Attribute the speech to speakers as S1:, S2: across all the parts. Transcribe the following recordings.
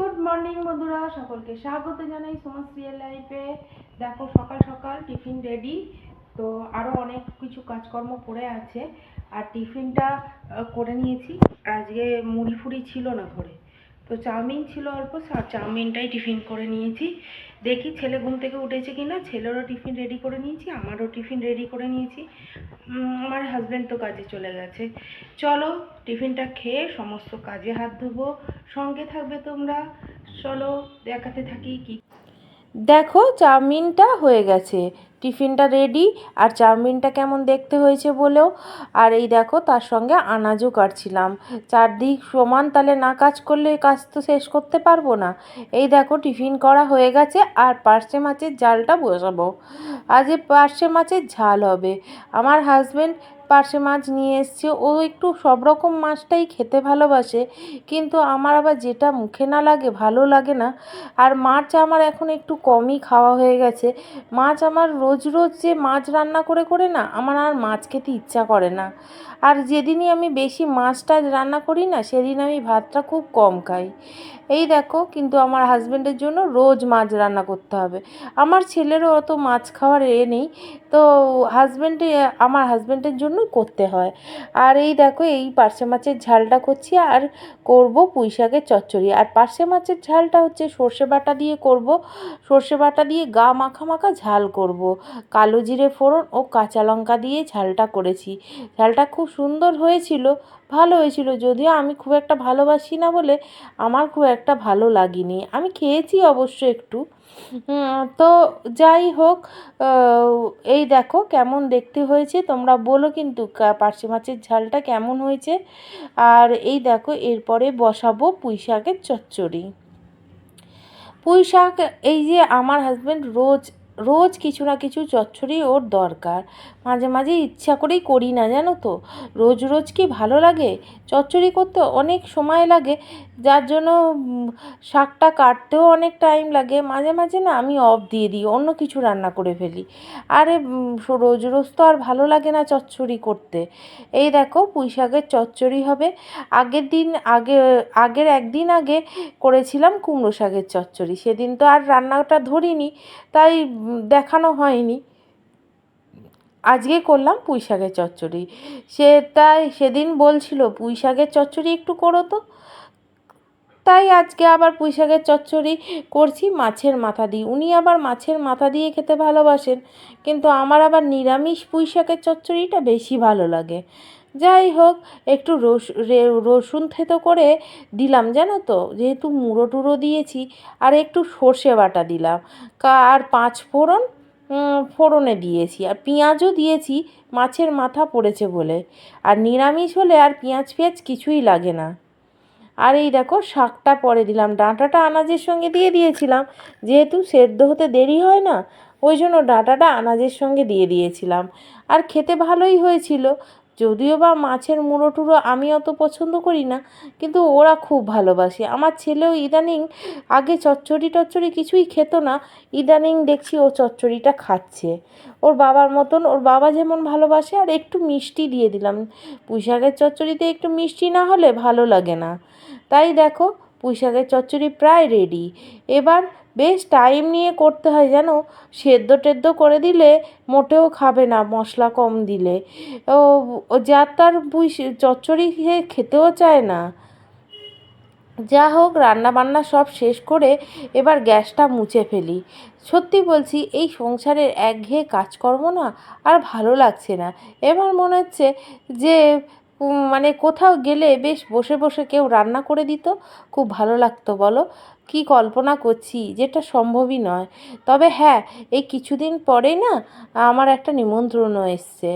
S1: Good morning বন্ধুরা। সকলকে স্বাগত জানাই সোমাস রিয়েল লাইফে। দেখো, সকাল সকাল টিফিন রেডি তো আরও অনেক কিছু কাজকর্ম করে আছে। আর টিফিনটা করে নিয়েছি। আজকে মুড়ি ফুড়ি ছিল না ঘরে। তো চাউমিন ছিল অল্প চাউমিনটাই টিফিন করে নিয়েছি। দেখি ছেলে ঘুম থেকে উঠেছে কি না ছেলেরও টিফিন রেডি করে নিয়েছি, আমারও টিফিন রেডি করে নিয়েছি। আমার হাজব্যান্ড তো কাজে চলে গেছে। চলো, টিফিনটা খেয়ে সমস্ত কাজে হাত ধোবো। সঙ্গে থাকবে তোমরা। চলো, দেখাতে থাকি কি দেখো, চাউমিনটা হয়ে গেছে। টিফিনটা রেডি আর চাউমিনটা কেমন দেখতে হয়েছে বলেও আর এই দেখো, তার সঙ্গে আনাজও কাটছিলাম। চারদিক সমান তালে না কাজ করলে কাজ তো শেষ করতে পারব না। এই দেখো, টিফিন করা হয়ে গেছে, আর পার্শে মাছের ঝালটা বসাবো। আজ পার্শে মাছের ঝাল হবে। আমার হাজবেন্ড পার্শে মাছ নিয়ে এসছে। ও একটু সব রকম মাছটাই খেতে ভালোবাসে, কিন্তু আমার আবার যেটা মুখে না লাগে, ভালো লাগে না। আর মাছ আমার এখন একটু কমই খাওয়া হয়ে গেছে। মাছ আমার রোজ রোজ যে মাছ রান্না করে করে না, আমার আর মাছ খেতে ইচ্ছা করে না। আর যেদিনই আমি বেশি মাছটা রান্না করি না, সেদিন আমি ভাতটা খুব কম খাই। এই দেখো, কিন্তু আমার হাজব্যান্ডের জন্য রোজ মাছ রান্না করতে হবে। আমার ছেলেরও অত মাছ খাওয়ার এ নেই, তো হাজব্যান্ডে আমার হাজব্যান্ডের জন্যই করতে হয়। আর এই দেখো, এই পার্শে মাছের ঝালটা করছি আর করব পুঁই শাকের চচ্চড়ি। আর পার্শে মাছের ঝালটা হচ্ছে সর্ষে বাটা দিয়ে করব। সর্ষে বাটা দিয়ে গা মাখা মাখা ঝাল করব। কালো জিরে ফোড়ন ও কাঁচা লঙ্কা দিয়ে ঝালটা করেছি। ঝালটা খুব সুন্দর হয়েছিল, ভালো হয়েছিল। যদিও আমি খুব একটা ভালোবাসি না বলে আমার খুব একটা ভালো লাগেনি। আমি খেয়েছি অবশ্য একটু। তো যাই হোক এই দেখো কেমন দেখতে হয়েছে। তোমরা বলো কিন্তু পার্শে মাছের ঝালটা কেমন হয়েছে। আর এই দেখো, এরপরে বসাবো পুঁই শাকের চচ্চড়ি। পুঁই শাক, এই যে আমার হাজব্যান্ড রোজ রোজ কিছু না কিছু চচ্চড়ি ওর দরকার। মাঝে মাঝে ইচ্ছা করেই করি না, জানো তো। রোজ রোজ কি ভালো লাগে? চচ্চড়ি করতে অনেক সময় লাগে। যার জন্য শাকটা কাটতেও অনেক টাইম লাগে। মাঝে মাঝে না আমি অফ দিয়ে দিই, অন্য কিছু রান্না করে ফেলি। আরে রোজ রোজ তো আর ভালো লাগে না চচ্চড়ি করতে। এই দেখো, পুঁই শাকের চচ্চড়ি হবে। আগের দিন, আগে, আগের একদিন আগে করেছিলাম কুমড়ো শাকের চচ্চড়ি। সেদিন তো আর রান্নাটা ধরিনি, তাই দেখানো হয়নি। আজকে করলাম পুঁই শাকের চচ্চড়ি। সে তাই সেদিন বলছিল, পুঁই শাকের চচ্চড়ি একটু করো তো। তাই আজকে আবার পুঁই শাকের চচ্চড়ি করছি মাছের মাথা দিয়ে। উনি আবার মাছের মাথা দিয়ে খেতে ভালোবাসেন, কিন্তু আমার আবার নিরামিষ পুঁই শাকের চচ্চড়িটা বেশি ভালো লাগে। যাই হোক, একটু রসুন থেতো করে দিলাম, জানো তো? যেহেতু মুড়ো টুড়ো দিয়েছি, আর একটু সর্ষে বাটা দিলাম। আর পাঁচ ফোড়ন ফোড়নে দিয়েছি। আর পেঁয়াজও দিয়েছি, মাছের মাথা পড়েছে বলে। আর নিরামিষ হলে আর পেঁয়াজ পেঁয়াজ কিছুই লাগে না। আর এই দেখো, শাকটা পরে দিলাম। ডাঁটাটা আনাজের সঙ্গে দিয়ে দিয়েছিলাম। যেহেতু সেদ্ধ হতে দেরি হয় না, ওই জন্য ডাঁটাটা আনাজের সঙ্গে দিয়ে দিয়েছিলাম। আর খেতে ভালোই হয়েছিল। যদিও বা মাছের মুড়ো টুড়ো আমি অত পছন্দ করি না, কিন্তু ওরা খুব ভালোবাসে। আমার ছেলেও ইদানিং আগে চচ্চড়ি টচ্চড়ি কিছুই খেত না, ইদানিং দেখছি ও চচ্চড়িটা খাচ্ছে। ওর বাবার মতন, ওর বাবা যেমন ভালোবাসে, আর একটু মিষ্টি দিয়ে দিলাম। পুঁই শাকের চচ্চড়িতে একটু মিষ্টি না হলে ভালো লাগে না। তাই দেখো পুঁই শাকের চচ্চড়ি প্রায় রেডি এবার বেশ টাইম নিয়ে করতে হয় যেন সেদ্ধ টেদ্ধ করে দিলে মোটেও খাবে না, মশলা কম দিলে। ও যার তার পুঁই চচ্চড়ি খেয়ে খেতেও চায় না। যা হোক রান্না বান্না সব শেষ করে এবার গ্যাসটা মুছে ফেলি। সত্যি বলছি, এই সংসারের একঘেয়ে কাজকর্ম না আর ভালো লাগছে না। এবার মনে হচ্ছে যে মানে কোথাও গেলে বেশ বসে বসে কেউ রান্না করে দিত। খুব ভালো লাগতো, বলো? কি কল্পনা করছি যেটা সম্ভবই নয়। তবে হ্যাঁ এই কিছুদিন পরেই না আমার একটা নিমন্ত্রণ এসছে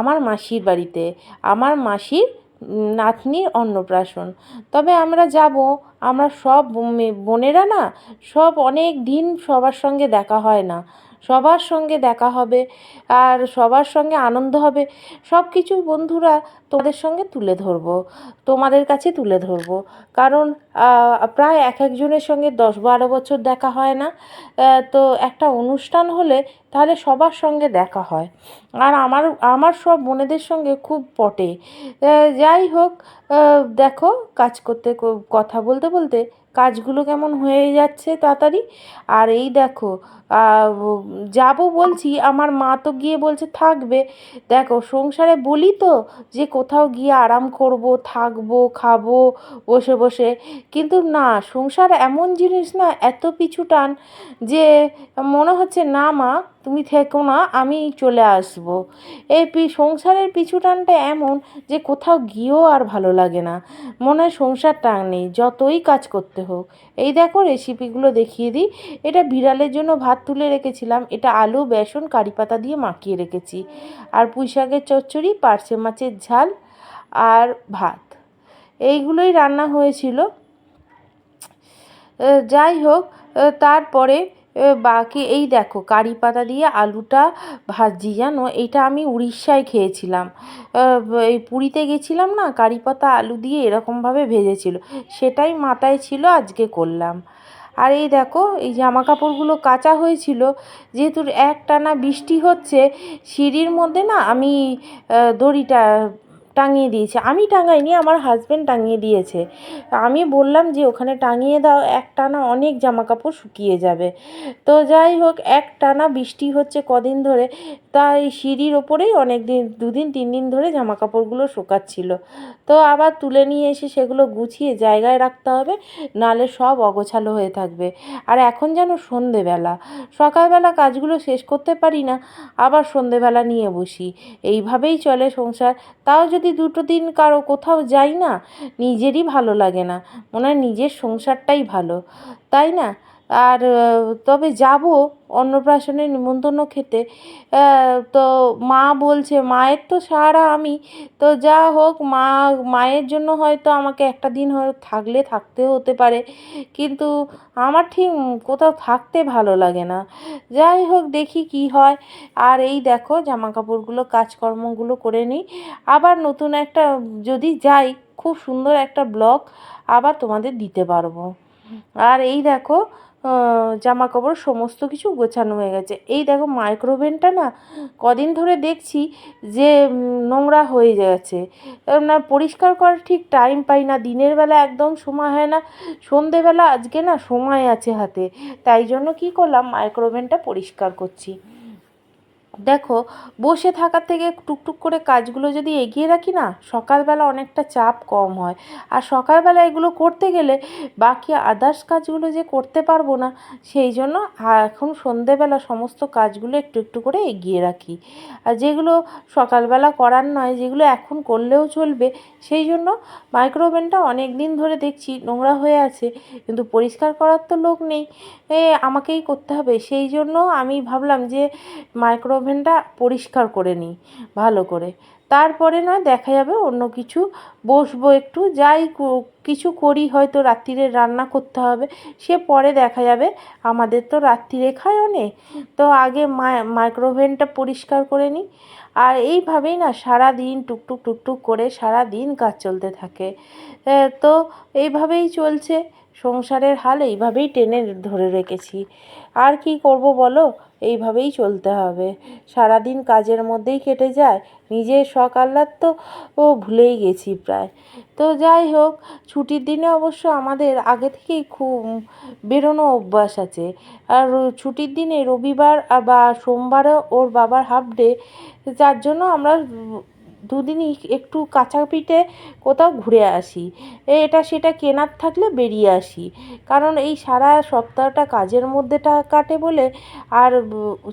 S1: আমার মাসির বাড়িতে। আমার মাসির নাতনির অন্নপ্রাশন। তবে আমরা যাব, আমরা সব বোনেরা না সব অনেক দিন সবার সঙ্গে দেখা হয় না। সবার সঙ্গে দেখা হবে আর সবার সঙ্গে আনন্দ হবে। সব কিছু বন্ধুরা তোমাদের সঙ্গে তুলে ধরবো, তোমাদের কাছে তুলে ধরবো। কারণ প্রায় এক একজনের সঙ্গে দশ বারো বছর দেখা হয় না। তো একটা অনুষ্ঠান হলে তাহলে সবার সঙ্গে দেখা হয়। আর আমার আমার সব বোনেদের সঙ্গে খুব পটে যাই হোক দেখো কাজ করতে, কথা বলতে বলতে কাজগুলো কেমন হয়ে যাচ্ছে তাড়াতাড়ি? আর এই দেখো যাব বলছি, আমার মা তো গিয়ে বলছে থাকবে। দেখো, সংসারে বলি তো যে কোথাও গিয়ে আরাম করব, থাকব, খাব, বসে বসে। কিন্তু না, সংসার এমন জিনিস না, এত পিছু টান যে মনে হচ্ছে না মা তুমি থেকো না, আমি চলে আসব। এই পি, সংসারের পিছু টানটা এমন যে কোথাও গিয়েও আর ভালো লাগে না। মনে হয় সংসার টান নেই, যতই কাজ করতে হোক। এই দেখো রেসিপিগুলো দেখিয়ে দিই। এটা বিড়ালের জন্য ভাত তুলে রেখেছিলাম। এটা আলু, বেসন, কারি পাতা দিয়ে মাখিয়ে রেখেছি। আর পুঁই শাকের চচ্চড়ি, পার্শে মাছের ঝাল আর ভাত। এইগুলোই রান্না হয়েছিল। যাই হোক তারপরে বাকি এই দেখো, কারি পাতা দিয়ে আলুটা ভাজি জানো? এইটা আমি উড়িষ্যায় খেয়েছিলাম। এই পুরীতে গেছিলাম না, কারি পাতা আলু দিয়ে এরকমভাবে ভেজেছিল। সেটাই মাথায় ছিল, আজকে করলাম। আর এই দেখো, এই জামা কাপড়গুলো কাচা হয়েছিল, যেহেতু একটানা বৃষ্টি হচ্ছে, সিঁড়ির মধ্যে না আমি দড়িটা টাঙিয়ে দিয়েছে। আমি টাঙাইনি, আমার হাজব্যান্ড টাঙিয়ে দিয়েছে। আমি বললাম যে, ওখানে টাঙিয়ে দাও, এক টানা অনেক জামা কাপড় শুকিয়ে যাবে। তো যাই হোক, এক টানা বৃষ্টি হচ্ছে কদিন ধরে, তাই সিঁড়ির ওপরেই অনেক দিন দুদিন তিন দিন ধরে জামা কাপড়গুলো শুকাচ্ছিল। তো আবার তুলে নিয়ে এসে সেগুলো গুছিয়ে জায়গায় রাখতে হবে, নালে সব অগোছালো হয়ে থাকবে। আর এখন যেন সন্ধেবেলা, সকালবেলা কাজগুলো শেষ করতে পারি না, আবার সন্ধেবেলা নিয়ে বসি। এইভাবেই চলে সংসার। তাও যদি দুটো দিন কারও কোথাও যাই না, নিজেরই ভালো লাগে না। মনে হয় নিজের সংসারটাই ভালো। তাই না? আর তবে যাব অন্নপ্রাশনের নিমন্ত্রণ খেতে। তো মা বলছে, মায়ের তো সারা আমি। তো যা হোক, মা, মায়ের জন্য হয়তো আমাকে একটা দিন হয়, থাকলে থাকতেও হতে পারে। কিন্তু আমার ঠিক কোথাও থাকতে ভালো লাগে না। যাই হোক, দেখি কি হয়। আর এই দেখো জামা কাপড়গুলো কাজকর্মগুলো করে নিই। আবার নতুন একটা, যদি যাই, খুব সুন্দর একটা ব্লগ আবার তোমাদের দিতে পারব। আর এই দেখো জামা কাপড় সমস্ত কিছু গোছানো হয়ে গেছে। এই দেখো মাইক্রোওভেনটা না, কদিন ধরে দেখছি যে নোংরা হয়ে যাচ্ছে। না পরিষ্কার করার ঠিক টাইম পাই না, দিনের বেলা একদম সময় হয় না, সন্ধেবেলা আজকে না সময় আছে হাতে। তাই জন্য কি করলাম মাইক্রোওভেনটা পরিষ্কার করছি। দেখো, বসে থাকার থেকে টুকটুক করে কাজগুলো যদি এগিয়ে রাখি না, সকালবেলা অনেকটা চাপ কম হয়। আর সকালবেলা এগুলো করতে গেলে বাকি আদার্স কাজগুলো যে করতে পারব না, সেই জন্য এখন সন্ধেবেলা সমস্ত কাজগুলো একটু একটু করে এগিয়ে রাখি। আর যেগুলো সকালবেলা করার নয়, যেগুলো এখন করলেও চলবে, সেই জন্য মাইক্রোওভেনটা অনেক দিন ধরে দেখছি নোংরা হয়ে আছে, কিন্তু পরিষ্কার করার তো লোক নেই। এ, আমাকেই করতে হবে। সেই জন্য আমি ভাবলাম যে মাইক্রোওভেন ওভেনটা পরিষ্কার করে নিই, ভালো করে। তারপরে নয়, দেখা যাবে অন্য কিছু। বসবো একটু, যাই কিছু করি, হয়তো রাত্রিরে রান্না করতে হবে। সে পরে দেখা যাবে আমাদের তো রাত্রিরে খায় অনেক তো আগে মাইক্রোওভেনটা পরিষ্কার করে নিই। আর এইভাবেই না সারা দিন টুকটুক টুকটুক করে সারা দিন কাজ চলতে থাকে। তো এইভাবেই চলছে। সংসারের হাল এইভাবেই টেনে ধরে রেখেছি। আর কি করব বলো? এইভাবেই চলতে হবে। সারাদিন কাজের মধ্যেই কেটে যায়। নিজের শখ আহ্লাদ তো, ও ভুলেই গেছি প্রায়। তো যাই হোক, ছুটির দিনে অবশ্য আমাদের আগে থেকেই খুব বেরোনো অভ্যাস আছে। আর ছুটির দিনে রবিবার বা সোমবারও ওর বাবার হাফ ডে যার জন্য আমরা দুদিনই একটু কাঁচা পিঠে কোথাও ঘুরে আসি। এটা সেটা কেনার থাকলে বেরিয়ে আসি। কারণ এই সারা সপ্তাহটা কাজের মধ্যেটা কাটে বলে আর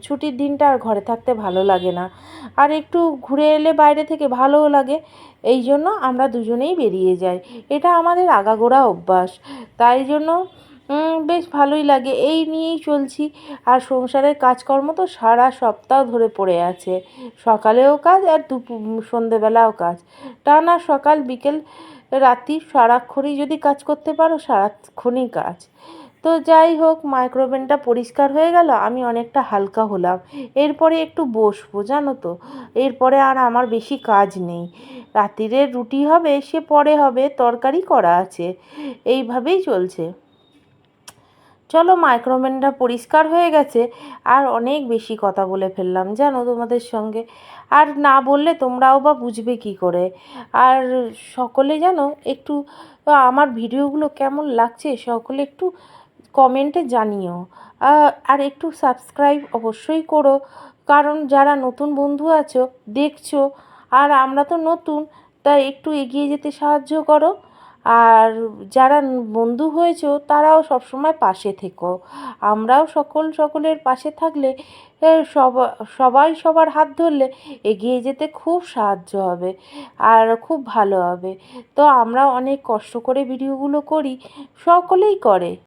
S1: ছুটির দিনটা আর ঘরে থাকতে ভালো লাগে না। আর একটু ঘুরে এলে বাইরে থেকে ভালোও লাগে। এই জন্য আমরা দুজনেই বেরিয়ে যাই। এটা আমাদের আগাগোড়া অভ্যাস। তাই জন্য বেশ ভালোই লাগে। এই নিয়েই চলছি। আর সংসারের কাজকর্ম তো সারা সপ্তাহ ধরে পড়ে আছে। সকালেও কাজ আর দুপুর সন্ধেবেলাও কাজ। টানা সকাল, বিকেল, রাতি সারাক্ষণই যদি কাজ করতে পারো, সারাক্ষণই কাজ। তো যাই হোক, মাইক্রোওভেনটা পরিষ্কার হয়ে গেল, আমি অনেকটা হালকা হলাম। এরপরে একটু বসবো, জানো তো। এরপরে আর আমার বেশি কাজ নেই। রাত্রিরে রুটি হবে, সে পরে হবে, তরকারি করা আছে। এইভাবেই চলছে। চলো মাইক্রোওভেনটা পরিষ্কার হয়ে গেছে। আর অনেক বেশি কথা বলে ফেললাম, জানো তোমাদের সঙ্গে। আর না বললে তোমরাও বা বুঝবে কী করে। আর সকলে জানো, একটু আমার ভিডিওগুলো কেমন লাগছে সকলে একটু কমেন্টে জানিও। আর একটু সাবস্ক্রাইব অবশ্যই করো, কারণ যারা নতুন বন্ধু আছো, দেখছ, আর আমরা তো নতুন, তাই একটু এগিয়ে যেতে সাহায্য করো। আর যারা বন্ধু হয়েছো, তারাও সবসময় পাশে থেকো। আমরাও সকল, সকলের পাশে থাকলে সব সবা, সবাই সবার হাত ধরলে এগিয়ে যেতে খুব সাহায্য হবে আর খুব ভালো হবে। তো আমরা অনেক কষ্ট করে ভিডিওগুলো করি, সকলেই করে।